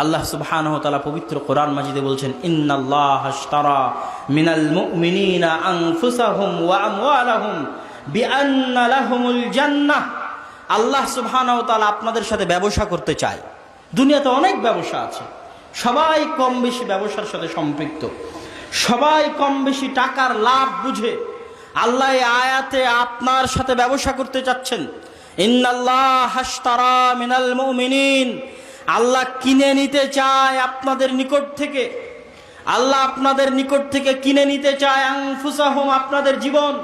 আল্লাহ সুবহানাহু ওয়া তাআলা পবিত্র কোরআন মাজিদে বলছেন, ইন্নাল্লাহ আশতারা মিনাল মুমিনিনা আনফুসাহুম ওয়া আমওয়ালাহুম বিআন্না লাহুমুল জান্নাহ। আল্লাহ সুবহানাহু ওয়া তাআলা আপনাদের সাথে ব্যবসা করতে চায়। দুনিয়াতে অনেক ব্যবসা আছে। সবাই কম বেশি ব্যবসার সাথে সম্পৃক্ত। সবাই কম বেশি টাকার লাভ বুঝে আল্লাহ আয়াতে আপনার সাথে ব্যবসা করতে চাচ্ছেন। ইন্নাল্লাহ হাশতারা মিনাল মুমিনিন। আল্লাহ কিনে নিতে চায় আপনাদের নিকট থেকে। আল্লাহ আপনাদের নিকট থেকে কিনে নিতে চায় আনফুসাহুম আপনাদের জীবন।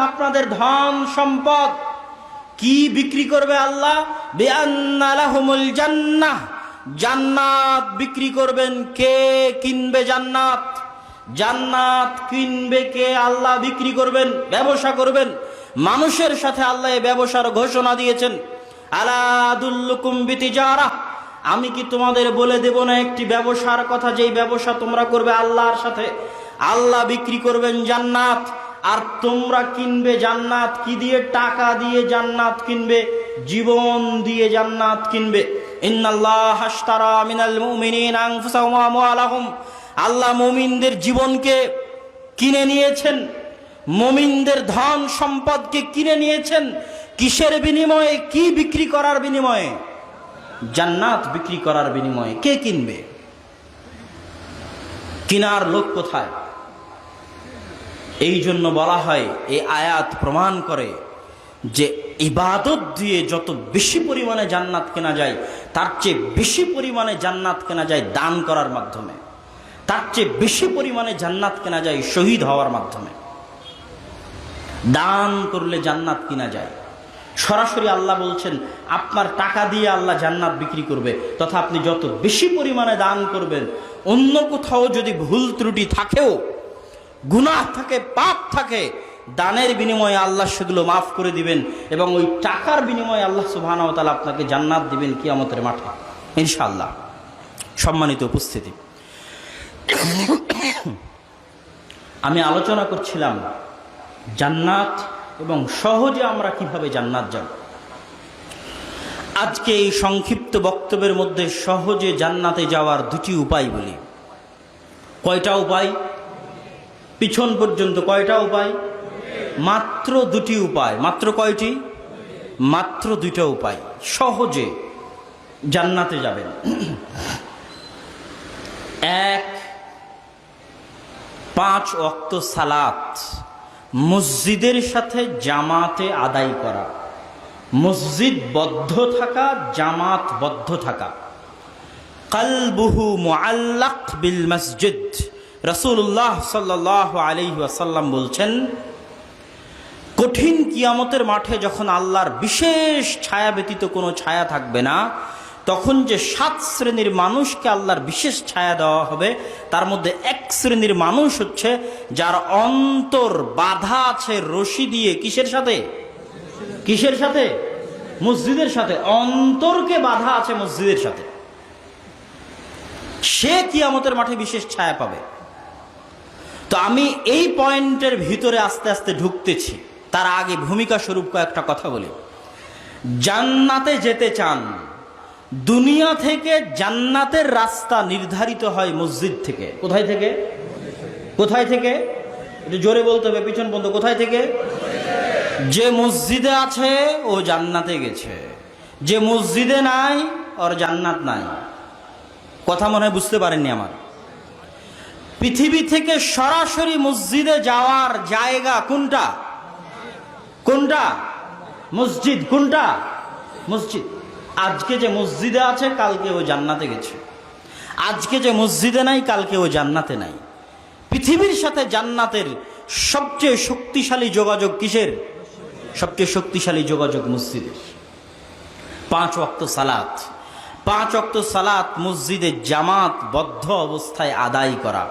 আপনাদের ধন সম্পদ। কি বিক্রি করবে আল্লাহ? জান্নাহ। জান্নাত বিক্রি করবেন কে কিনবে জান্নাত? জান্নাত কিনবে কে আল্লাহ বিক্রি করবেন, ব্যবসা করবেন। মানুষের সাথে আল্লাহ ব্যবসার ঘোষণা দিয়েছেন। আলাদুল্লুকুম বিতিজারা। আমি কি তোমাদের বলে দেব না একটি ব্যবসার কথা? যেই ব্যবসা তোমরা করবে আল্লাহর সাথে, আল্লাহ বিক্রি করবেন জান্নাত। আর তোমরা কিনবে জান্নাত, কি দিয়ে? টাকা দিয়ে জান্নাত কিনবে, জীবন দিয়ে জান্নাত কিনবে। আল্লাহ মুমিনদের জীবনকে কিনে নিয়েছেন, মুমিনদের ধন সম্পদকে কিনে নিয়েছেন। কিসের বিনিময়ে, কি বিক্রি করার বিনিময়ে? জান্নাত বিক্রি করার বিনিময়ে। কে কিনবে? কিনার লোক কোথায়? এই জন্য বলা হয়, এই আয়াত প্রমাণ করে যে ইবাদত দিয়ে যত বেশি পরিমাণে জান্নাত কেনা যায়, তার চেয়ে বেশি পরিমাণে জান্নাত কেনা যায় দান করার মাধ্যমে। তার চেয়ে বেশি পরিমাণে জান্নাত কেনা যায় শহীদ হওয়ার মাধ্যমে। দান করলে জান্নাত কিনা যায়। সরাসরি আল্লাহ বলছেন, আপনার টাকা দিয়ে আল্লাহ জান্নাত বিক্রি করবে, তথা আপনি যত বেশি পরিমাণে দান করবেন, অন্য কোথাও যদি ভুল ত্রুটি থাকেও, গুনাহ থাকে, পাপ থাকে, দানের বিনিময়ে আল্লাহ সেগুলো মাফ করে দিবেন এবং ওই টাকার বিনিময়ে আল্লাহ সুবহানাহু ওয়া তাআলা আপনাকে জান্নাত দিবেন কিয়ামতের মাঠে। ইনশাআল্লাহ। সম্মানিত উপস্থিতি। আমি আলোচনা করছিলাম জান্নাত এবং সহজে আমরা কীভাবে জান্নাত যাব আজকে এই সংক্ষিপ্ত বক্তব্যের মধ্যে সহজে জান্নাতে যাওয়ার দুটি উপায় বলি। কয়টা উপায়? পিছন পর্যন্ত কয়টা উপায়? মাত্র দুটি উপায়। মাত্র কয়টি? মাত্র দুইটা উপায়। সহজে জান্নাতে যাবেন। এক, পাঁচ অক্ত সালাত। মসজিদের সাথে জামাতে আদায় করা। মসজিদ বদ্ধ থাকা, জামাত বদ্ধ থাকা। কালবুহু মুআল্লাক বিল মসজিদ। রসুল্লাহ সাল্লাহ আলি ওয়াসাল্লাম বলছেন, কঠিন কিয়ামতের মাঠে যখন আল্লাহর বিশেষ ছায়া ব্যতীত কোনো ছায়া থাকবে না তখন যে সাত শ্রেণির মানুষকে আল্লাহর বিশেষ ছায়া দেওয়া হবে, তার মধ্যে এক শ্রেণির মানুষ হচ্ছে যার অন্তর বাধা আছে রশি দিয়ে। কিসের সাথে? কিসের সাথে? মসজিদের সাথে। অন্তরকে বাধা আছে মসজিদের সাথে। সে কিয়ামতের মাঠে বিশেষ ছায়া পাবে। তো আমি এই পয়েন্টের ভিতরে আস্তে আস্তে ঢুকতেছি। তার আগে ভূমিকা স্বরূপ কয়েকটা কথা বলি। জান্নাতে যেতে চান দুনিয়া থেকে জান্নাতের রাস্তা নির্ধারিত হয় মসজিদ থেকে। কোথায় থেকে? কোথায় থেকে? একটু জোরে বলতে হবে, পিছন বন্ধ। কোথায় থেকে? যে মসজিদে আছে, ও জান্নাতে গেছে। যে মসজিদে নাই, ওর জান্নাত নাই। কথা মনে হয় বুঝতে পারেননি আমার। পৃথিবী থেকে সরাসরি মসজিদে যাওয়ার জায়গা কোনটা? কোনটা? মসজিদ কোনটা? মসজিদ। আজকে যে মসজিদে আছে, কালকে ও জান্নাতে গেছে। আজকে যে মসজিদে নাই, কালকে ও জান্নাতে নাই। পৃথিবীর সাথে জান্নাতের সবচেয়ে শক্তিশালী যোগাযোগ কিসের? সবচেয়ে শক্তিশালী যোগাযোগ মসজিদের। পাঁচ অক্ত সালাত। পাঁচ অক্ত সালাত মসজিদে জামাত বদ্ধ অবস্থায় আদায় করা।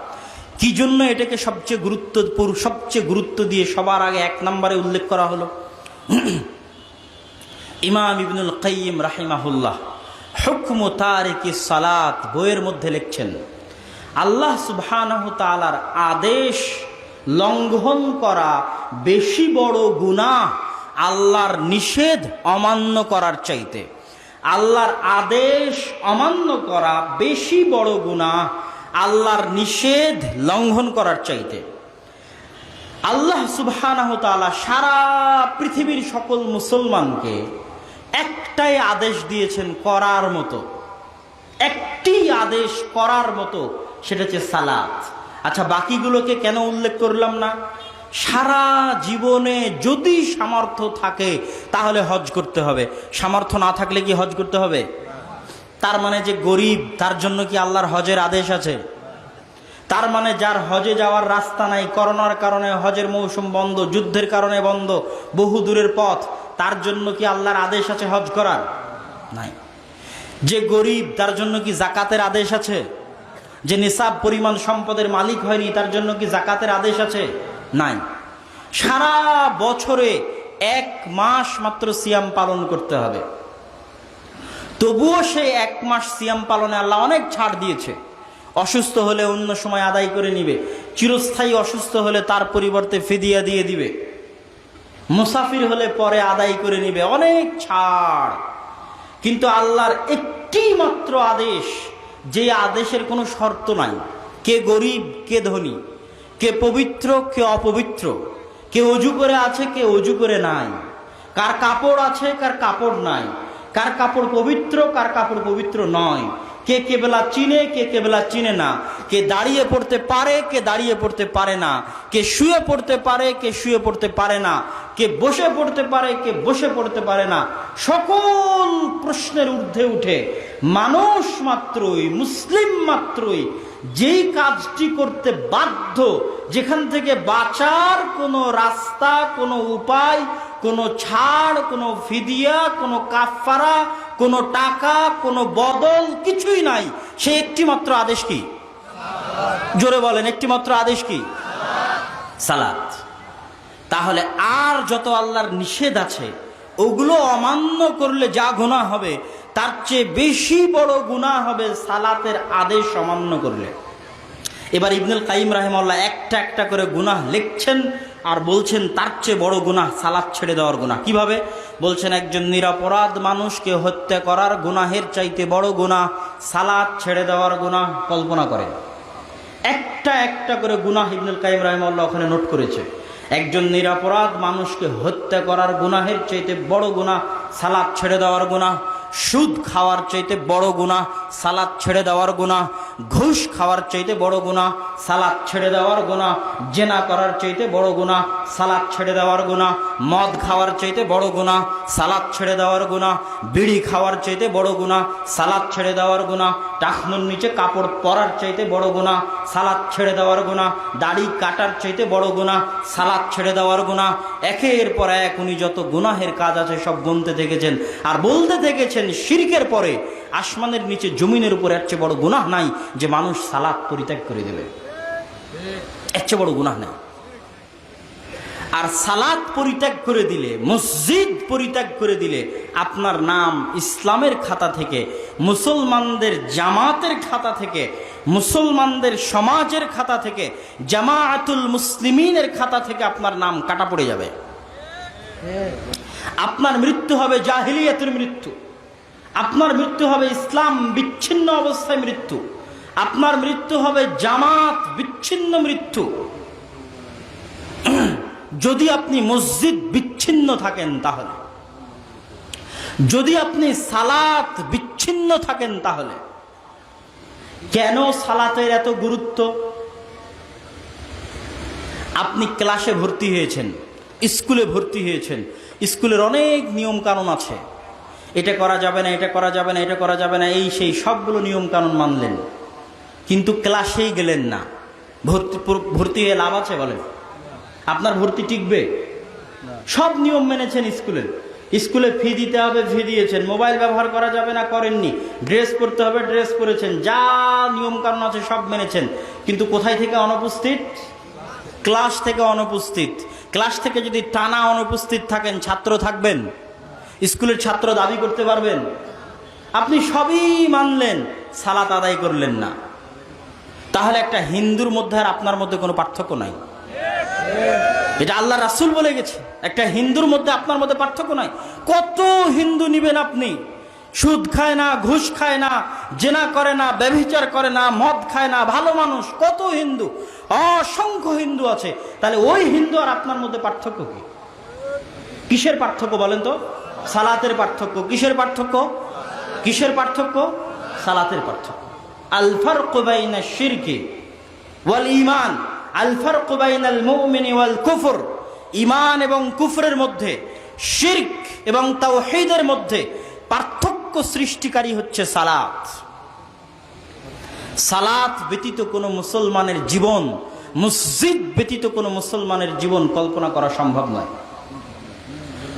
কি জন্য এটাকে সবচেয়ে গুরুত্বপূর্ণ, সবচেয়ে গুরুত্ব দিয়ে সবার আগে এক নম্বরে উল্লেখ করা হলো? ইমাম ইবনুল কাইম রাহিমাহুল্লাহ হুকম তারিকি সালাত বইয়ের মধ্যে লিখছেন, আল্লাহ সুবহানাহ তালার আদেশ লঙ্ঘন করা বেশি বড় গুনাহ আল্লাহর নিষেধ অমান্য করার চাইতে। আল্লাহর আদেশ অমান্য করা বেশি বড় গুণা আল্লাহর নিষেধ লঙ্ঘন করার চাইতে। আল্লাহ সুবহানাহু তাআলা সারা পৃথিবীর সকল মুসলমানকে একটাই আদেশ দিয়েছেন করার মতো। একটি আদেশ করার মতো, সেটা হচ্ছে সালাত। আচ্ছা বাকিগুলোকে কেন উল্লেখ করলাম না? সারা জীবনে যদি সামর্থ্য থাকে, তাহলে হজ করতে হবে। সামর্থ্য না থাকলে কি হজ করতে হবে? তার মানে যে গরিব, তার জন্য কি আল্লাহর হজের আদেশ আছে? তার মানে যার হজে যাওয়ার রাস্তা নাই, করোনার কারণে হজের মৌসুম বন্ধ, যুদ্ধের কারণে বন্ধ বহু দূরের পথ তার জন্য কি আল্লাহর আদেশ আছে হজ করার? নাই। যে গরিব, তার জন্য কি জাকাতের আদেশ আছে? যে নিসাব পরিমাণ সম্পদের মালিক হয়নি, তার জন্য কি জাকাতের আদেশ আছে? নাই। সারা বছরে এক মাস মাত্র সিয়াম পালন করতে হবে। তবুও সে এক মাস সিয়াম পালনে আল্লাহ অনেক ছাড় দিয়েছে। অসুস্থ হলে অন্য সময় আদায় করে নিবে। চিরস্থায়ী অসুস্থ হলে তার পরিবর্তে ফিদিয়া দিয়ে দিবে। মুসাফির হলে পরে আদায় করে নিবে, অনেক ছাড়। কিন্তু আল্লাহর একটি মাত্র আদেশ, যে আদেশের কোনো শর্ত নাই। কে গরিব, কে ধনী, কে পবিত্র, কে অপবিত্র, কে অজু করে আছে, কে অজু করে নাই। কার কাপড় আছে, কার কাপড় নাই। কার কাপড় পবিত্র, কার কাপড় পবিত্র নয়। কে কেবেলা চিনে, কে কেবেলা চিনে না। কে দাঁড়িয়ে পড়তে পারে, কে দাঁড়িয়ে পড়তে পারে না, কে শুয়ে পড়তে পারে, কে শুয়ে পড়তে পারে না, কে বসে পড়তে পারে, কে বসে পড়তে পারে না, সকল প্রশ্নের ঊর্ধ্বে উঠে মানুষ মাত্রই, মুসলিম মাত্রই যেই কাজটি করতে বাধ্য, যেখান থেকে বাঁচার কোনো রাস্তা, কোনো উপায়, কোনো ছাড়, কোনো ফিদিয়া, কোনো কাফারা কোনো টাকা, কোনো বদল কিছুই নাই, সে একটি মাত্র আদেশ কি? জোরে বলেন একটি মাত্র আদেশ কি? সালাত। তাহলে আর যত আল্লাহর নিষেধ আছে, ওগুলো অমান্য করলে যা গুণা হবে, তার চেয়ে বেশি বড় গুণা হবে সালাতের আদেশ অমান্য করলে। এবার ইবনুল কাইম রাহেমাল্লাহ একটা একটা করে গুনাহ লিখছেন আর বলছেন, তার চেয়ে বড় গুনাহ সালাদ ছেড়ে দেওয়ার গুনাহ। কীভাবে? বলছেন, একজন নিরাপরাধ মানুষকে হত্যা করার গুনাহের চাইতে বড় গুনাহ সালাদ ছেড়ে দেওয়ার গুনাহ কল্পনা করেন। একটা একটা করে গুনাহ ইবনুল কাইম রাহিমাল্লাহ ওখানে নোট করেছে। একজন নিরাপরাধ মানুষকে হত্যা করার গুনাহের চাইতে বড় গুনাহ, সালাদ ছেড়ে দেওয়ার গুনাহ সুদ খাওয়ার চাইতে বড় গুনাহ, সালাদ ছেড়ে দেওয়ার গুনাহ, ঘুষ খাওয়ার চাইতে বড় গুনাহ, সালাদ ছেড়ে দেওয়ার গুনাহ, জেনা করার চাইতে বড় গুনাহ, সালাদ ছেড়ে দেওয়ার গুনাহ, মদ খাওয়ার চাইতে বড় গুনাহ, সালাদ ছেড়ে দেওয়ার গুনাহ, বিড়ি খাওয়ার চাইতে বড় গুনাহ, সালাদ ছেড়ে দেওয়ার গুনাহ, টাকনুর নিচে কাপড় পরার চাইতে বড় গুনাহ, সালাদ ছেড়ে দেওয়ার গুনাহ, দাড়ি কাটার চাইতে বড় গুনাহ, সালাদ ছেড়ে দেওয়ার গুনাহ, একের পর এক উনি যত গুনাহের কাজ আছে সব গুনতে দেখেছেন। আর বলতে থেকেছেন শিরকের পরে, আসমানের নিচে জমিনের উপর এর চেয়ে বড় গুনাহ নাই যে মানুষ সালাদ পরিত্যাগ করে দেবে। এর চেয়ে বড় গুনাহ নাই। আর সালাদ পরিত্যাগ করে দিলে, মসজিদ পরিত্যাগ করে দিলে, আপনার নাম ইসলামের খাতা থেকে, মুসলমানদের জামাতের খাতা থেকে, মুসলমানদের সমাজের খাতা থেকে, জামাআতুল মুসলিমিনের খাতা থেকে আপনার নাম কাটা পড়ে যাবে। আপনার মৃত্যু হবে জাহিলিয়াতের মৃত্যু। আপনার মৃত্যু হবে ইসলাম বিচ্ছিন্ন অবস্থায় মৃত্যু। আপনার মৃত্যু হবে জামাত বিচ্ছিন্ন মৃত্যু। যদি আপনি মসজিদ বিচ্ছিন্ন থাকেন তাহলে, যদি আপনি সালাত বিচ্ছিন্ন থাকেন তাহলে, কেন সালাতের এত গুরুত্ব? আপনি ক্লাসে ভর্তি হয়েছেন, স্কুলে ভর্তি হয়েছেন, স্কুলের অনেক নিয়ম কানুন আছে। এটা করা যাবে না, এটা করা যাবে না, এটা করা যাবে না, এই সেই সবগুলো নিয়ম কানুন মানলেন। কিন্তু ক্লাসেই গেলেন না। ভর্তি ভর্তি হয়ে লাভ আছে বলেন? আপনার ভর্তি টিকবে? সব নিয়ম মেনেছেন স্কুলের স্কুলে ফি দিতে হবে, ফি দিয়েছেন। মোবাইল ব্যবহার করা যাবে না, করেননি। ড্রেস করতে হবে, ড্রেস করেছেন যা নিয়ম কানুন আছে সব মেনেছেন। কিন্তু কোথায় থেকে অনুপস্থিত? ক্লাস থেকে অনুপস্থিত। ক্লাস থেকে যদি টানা অনুপস্থিত থাকেন, ছাত্র থাকবেন স্কুলের ছাত্র দাবি করতে পারবেন। আপনি সবই মানলেন, সালাত আদায় করলেন না। তাহলে একটা হিন্দুর মধ্যে আর আপনার মধ্যে কোনো পার্থক্য নাই। এটা আল্লাহ রাসুল বলে গেছে, একটা হিন্দুর মধ্যে আপনার মধ্যে পার্থক্য নাই। কত হিন্দু নিবেন আপনি? সুদ খায় না, ঘুষ খায় না, জেনা করে না, ব্যভিচার করে না, মদ খায় না, ভালো মানুষ, কত হিন্দু? অসংখ্য হিন্দু আছে। তাহলে ওই হিন্দু আর আপনার মধ্যে পার্থক্য কি? কিসের পার্থক্য বলেন তো? সালাতের পার্থক্য। কিসের পার্থক্য? কিসের পার্থক্য? সালাতের পার্থক্য। আলফার কোবাইনা শিরকে ওয়াল ইমান আলফার কোবাইনাল মুমিনি ওয়াল কুফর। ইমান এবং কুফরের মধ্যে শিরক এবং তাওহীদের মধ্যে পার্থক্য সৃষ্টিকারী হচ্ছে সালাত। সালাত ব্যতীত কোনো মুসলমানের জীবন, মসজিদ ব্যতীত কোনো মুসলমানের জীবন কল্পনা করা সম্ভব নয়।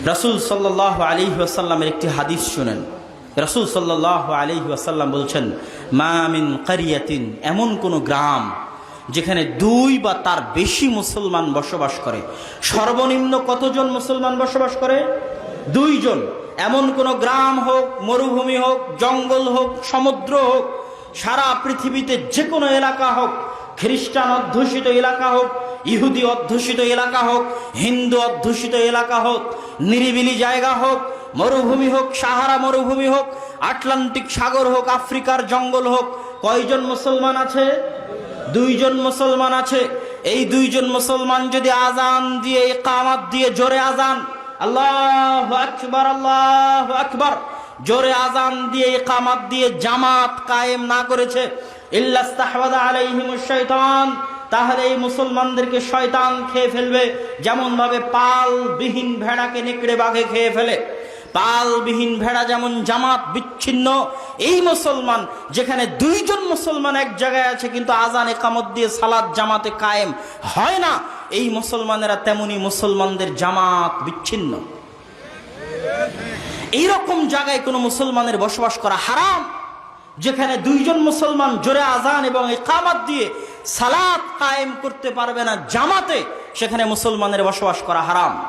রাসুল সাল্লাহ আলী ওয়াসাল্লামের একটি হাদিস শুনেন। রাসুল সাল্লাহ আলী ওয়াসাল্লাম বলছেন মামিন কারিয়াতিন এমন কোন গ্রাম যেখানে দুই বা তার বেশি মুসলমান বসবাস করে। সর্বনিম্ন কতজন মুসলমান বসবাস করে? দুইজন। এমন কোন গ্রাম হোক, মরুভূমি হোক, জঙ্গল হোক, সমুদ্র হোক, সারা পৃথিবীতে যে কোনো এলাকা হোক, খ্রিস্টান অধ্যুষিত এলাকা হোক, ইহুদি অধ্যুষিত এলাকা হোক, হিন্দু অধ্যুষিত এলাকা হোক নিরিবিলি জায়গা হোক, মরুভূমি হোক, সাহারা মরুভূমি হোক, আটলান্টিক সাগর হোক, আফ্রিকার জঙ্গল হোক, কয়জন মুসলমান আছে? দুইজন মুসলমান আছে। এই দুইজন মুসলমান যদি আজান দিয়ে কামাত দিয়ে জোরে আজান, আল্লাহ আকবার আল্লাহ আকবার, জোরে আজান দিয়ে কামাত দিয়ে জামাত কায়েম না করেছে, ইল্লাস্তাহওয়াদা আলাইহিমুশ শয়তান তাহলে এই মুসলমানদেরকে শয়তান খেয়ে ফেলবে যেমন ভাবে পাল বিহীন ভেড়াকে নেকড়ে বাঘে খেয়ে ফেলে। পালবিহীন ভেড়া যেমন জামাত বিচ্ছিন্ন, এই মুসলমান, যেখানে দুইজন মুসলমান এক জায়গায় আছে, কিন্তু আজান একামত দিয়ে সালাদ জামাতে কায়েম হয় না, এই মুসলমানেরা তেমনি মুসলমানদের জামাত বিচ্ছিন্ন। এইরকম জায়গায় কোনো মুসলমানের বসবাস করা হারাম, যেখানে দুইজন মুসলমান জোরে আজান এবং একামাত দিয়ে সালাত কায়েম করতে পারবে না জামাতে, সেখানে মুসলমানের বসবাস করা হারাম।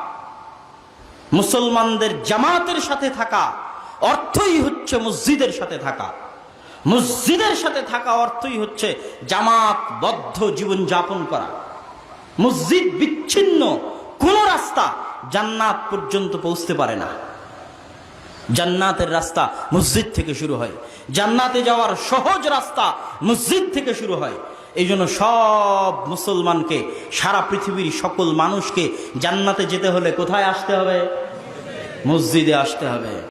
মুসলমানদের জামাতের সাথে থাকা অর্থই হচ্ছে মসজিদের সাথে থাকা। মসজিদের সাথে থাকা অর্থই হচ্ছে জামাতবদ্ধ জীবন যাপন করা। মসজিদ বিচ্ছিন্ন কোন রাস্তা জান্নাত পর্যন্ত পৌঁছতে পারে না। জান্নাতের রাস্তা মসজিদ থেকে শুরু হয়। জান্নাতে যাওয়ার সহজ রাস্তা মসজিদ থেকে শুরু হয়। এই জন্য সব মুসলমানকে, সারা পৃথিবীর সকল মানুষকে জান্নাতে যেতে হলে কোথায় আসতে হবে? মসজিদে আসতে হবে।